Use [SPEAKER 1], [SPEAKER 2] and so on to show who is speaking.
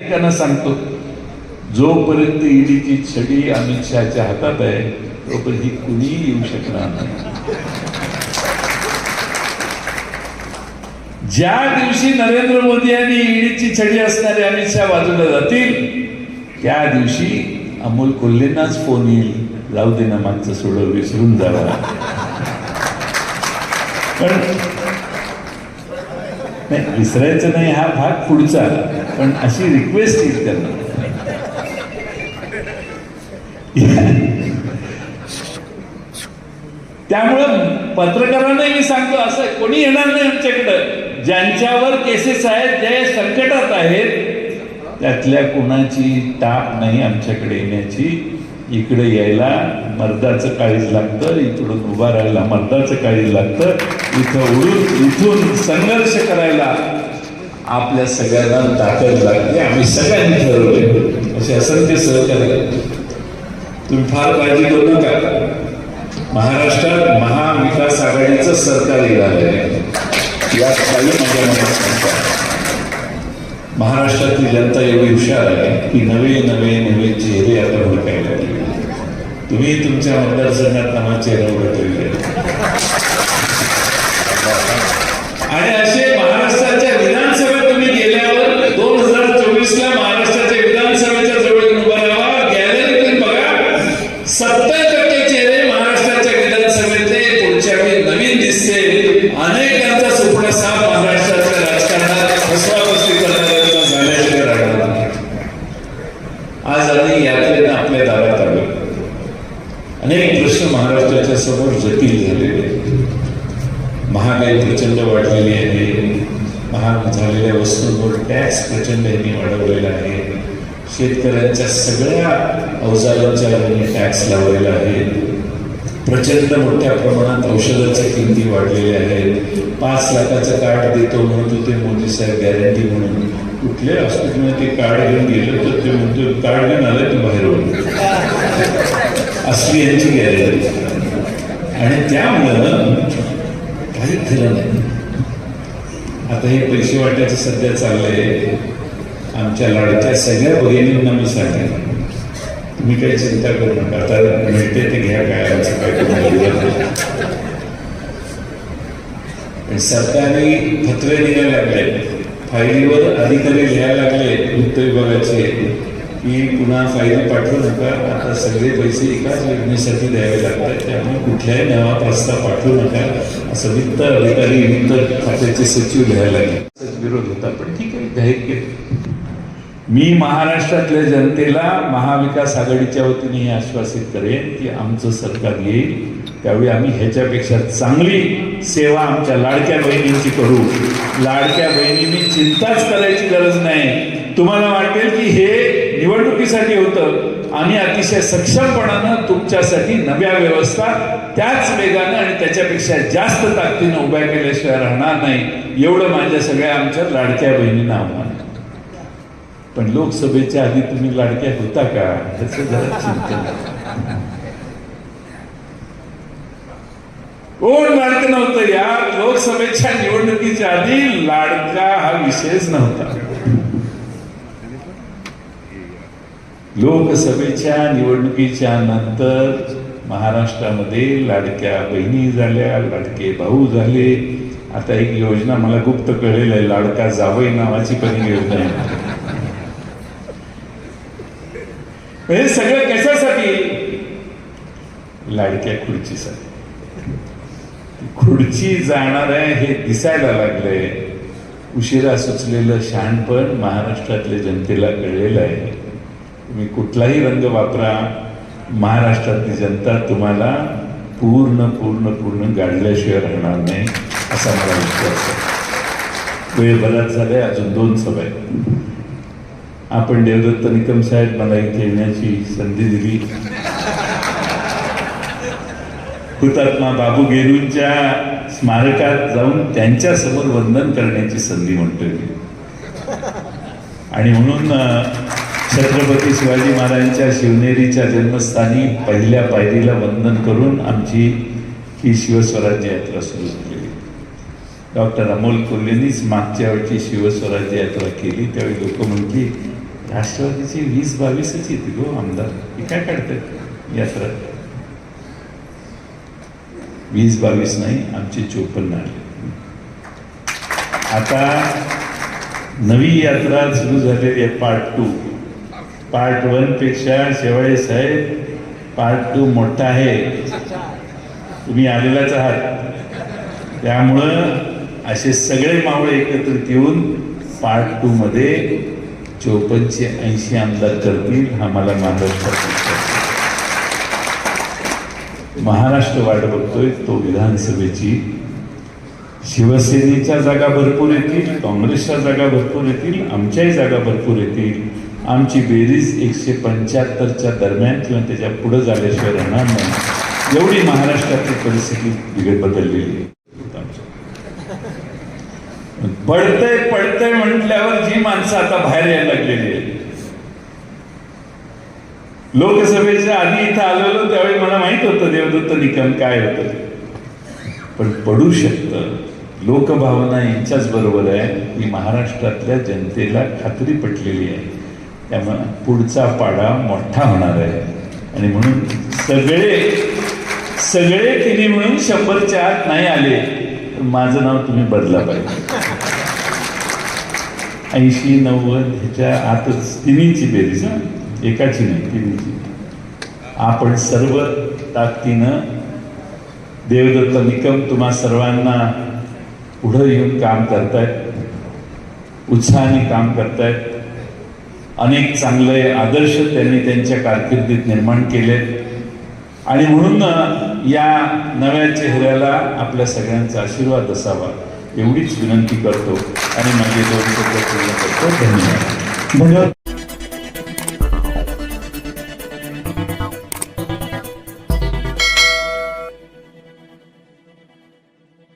[SPEAKER 1] त्यांना सांगतो जोपर्यंत ईडीची छडी अमित शहाच्या हातात आहे तोपर्यंत ही कुणीही येऊ शकणार नाही. ज्या दिवशी नरेंद्र मोदी आणि ईडीची छडी असणारे अमित शहा बाजूला जातील त्या दिवशी अमोल कोल्हेंनाच फोन येईल जाऊ दे ना मागचं सोडव विसरून जावा पण नाही विसरायचं नाही हा भाग पुढचा. पण अशी रिक्वेस्ट येईल त्यांना. त्यामुळं पत्रकारांनाही मी सांगतो असं कोणी येणार नाही आमच्याकडं. ज्यांच्यावर केसेस आहेत जे संकटात आहेत त्यातल्या कुणाची ताप नाही आमच्याकडे येण्याची. इकडे यायला मर्दाचं काळीज लागतं इकडून उभा राहायला मर्दाचं काळीज लागतं. इथं उडून इथून संघर्ष करायला आपल्या सगळ्यांना ताकद लागते. आम्ही सगळ्यांनी ठरवले असे असंख्य सहकार्य. तुम्ही फार काळजी करू नका. महाराष्ट्रात महाविकास आघाडीचं सरकार येणार आहे. यात काही माझ्या मनात महाराष्ट्रातली जनता एवढी हुशार आहे की नवे नवे नवे चेहरे आता ओळखायला लागले. तुम्ही तुमच्या मतदारसंघात नावा चेहरा ओळखलेले आणि असे महाराष्ट्राच्या झालेल्या वस्तूंवर टॅक्स प्रचंड यांनी वाढवलेला आहे. शेतकऱ्यांच्या सगळ्या अवजारांच्या यांनी टॅक्स लावलेला आहे. प्रचंड मोठ्या प्रमाणात औषधाच्या किमती वाढलेल्या आहेत. पाच लाखाचं कार्ड देतो म्हणत होते मोदी साहेब गॅरंटी म्हणून. कुठल्या हॉस्पिटलमध्ये ते कार्ड घेऊन गेलं तर ते म्हणतो कार्ड घेऊन आलं की बाहेर होईल असली यांची गॅरंटी आणि त्यामुळं काही खरं नाही. आता हे पैसे वाटायचं सध्या चाललंय आमच्या लाडक्या सगळ्या भगिनींना मी सांगेन. तुम्ही काही चिंता करू नका. आता मिळते ते घ्या काय आमचं काय पण सरकारी फतवे लिहायला लागले. फायलीवर अधिकारी लिहायला लागले वृत्त विभागाचे. की पुन्हा फायली पाठवू नका. आता सगळे पैसे एकाच योजनेसाठी द्यावे लागतात. त्यामुळे कुठल्याही नवा प्रस्ताव पाठवू नका. असं वित्त अधिकारी वित्त खात्याचे सचिव लिहायला लागले. विरोध होता पण ठीक आहे जाहीर केलं. मी महाराष्ट्रातल्या जनतेला महाविकास आघाडीच्या वतीने हे आश्वासित करेन की आमचं सरकार येईल. त्यावेळी आम्ही ह्याच्यापेक्षा चांगली सेवा आमच्या लाडक्या बहिणींची करू. लाडक्या बहिणींनी चिंताच करायची गरज नाही. तुम्हाला वाटेल की हे निवडणुकीसाठी होतं. आम्ही अतिशय सक्षमपणानं तुमच्यासाठी नव्या व्यवस्था त्याच वेगानं आणि त्याच्यापेक्षा जास्त ताकदीनं उभ्या केल्याशिवाय राहणार नाही एवढं माझ्या सगळ्या आमच्या लाडक्या बहिणींना आव्हान पण लोकसभेच्या आधी तुम्ही लाडक्या होता का? त्याचं जरा चिंतन. कोण लाडकं नव्हतं या लोकसभेच्या निवडणुकीच्या आधी लाडका हा विषयच नव्हता. लोकसभेच्या निवडणुकीच्या नंतर महाराष्ट्रामध्ये लाडक्या बहिणी झाल्या लाडके भाऊ झाले. आता एक योजना मला गुप्त कळेल आहे लाडका जावई नावाची पण योजना आहे. हे सगळं कशासाठी? लाडक्या खुर्चीसाठी. खुर्ची जाणार आहे हे दिसायला लागलंय. उशिरा सुचलेलं शहाणपण महाराष्ट्रातल्या जनतेला कळलेलं आहे. तुम्ही कुठलाही रंग वापरा महाराष्ट्रातली जनता तुम्हाला पूर्ण पूर्ण पूर्ण गाडल्याशिवाय राहणार नाही असा मला विश्वास आहे. वेळ बराच झालाय अजून दोन सभा आहेत. आपण देवदत्त निकम साहेब मला इथे येण्याची संधी दिली. हुतात्मा बाबू गेरूंच्या स्मारकात जाऊन त्यांच्यासमोर वंदन करण्याची संधी म्हणतोय आणि म्हणून छत्रपती शिवाजी महाराजांच्या शिवनेरीच्या जन्मस्थानी पहिल्या पायरीला वंदन करून आमची ही शिवस्वराज्य यात्रा सुरू झालेली डॉक्टर अमोल कोल्हेंनीच मागच्या वेळची शिवस्वराज्य यात्रा केली. त्यावेळी लोक म्हटली राष्ट्रवादीची वीस बावीसच येते गो हो आमदार. हे काय काढतात यात्रा? वीस बावीस नाही आमचे चोपन्न आले. आता नवी यात्रा सुरू झालेली आहे पार्ट टू. पार्ट वनपेक्षा शेवाळे साहेब पार्ट टू मोठा आहे. तुम्ही आलेलाच आहात. त्यामुळं असे सगळे मावळे एकत्रित येऊन पार्ट टू मध्ये चोपन्नशे ऐंशी आमदार करतील हा मला मानव महाराष्ट्र वाट बघतोय तो विधानसभेची. शिवसेनेच्या जागा भरपूर येतील काँग्रेसच्या जागा भरपूर येतील आमच्याही जागा भरपूर येतील. आमची बेरीज एकशे पंच्याहत्तरच्या दरम्यान किंवा त्याच्या पुढे झाल्याशिवाय राहणार नाही. एवढी महाराष्ट्रातली परिस्थिती बिघड बदललेली आहे. पडतंय पडतंय म्हटल्यावर जी माणसं आता बाहेर यायला लागलेली आहेत. लोकसभेच्या आधी इथं आलेलो त्यावेळी मला माहीत होतं देवदत्त निकम काय होतं. पण पडू शकतं. लोकभावना यांच्याच बरोबर आहे. ही महाराष्ट्रातल्या जनतेला खात्री पटलेली आहे. त्यामुळे पुढचा पाडा मोठा होणार आहे. आणि म्हणून सगळे सगळे तिने म्हणून शंभरच्या आत नाही आले. तर माझं नाव तुम्ही बदला पाहिजे. ऐंशी नव्वद ह्याच्या आतच तिन्हीची बेरीज हा? एकाची नाही तिन्हीची. आपण सर्व ताकदीनं देवदत्त निकम तुम्हा सर्वांना पुढं येऊन काम करतायत उत्साहाने काम करतायत. अनेक चांगले आदर्श त्यांनी त्यांच्या कारकिर्दीत निर्माण केले. आणि म्हणून या नव्या चेहऱ्याला आपल्या सगळ्यांचा आशीर्वाद असावा एवढीच विनंती करतो. आणि माझे दोन शब्द पूर्ण करतो धन्यवाद.
[SPEAKER 2] धन्यवाद.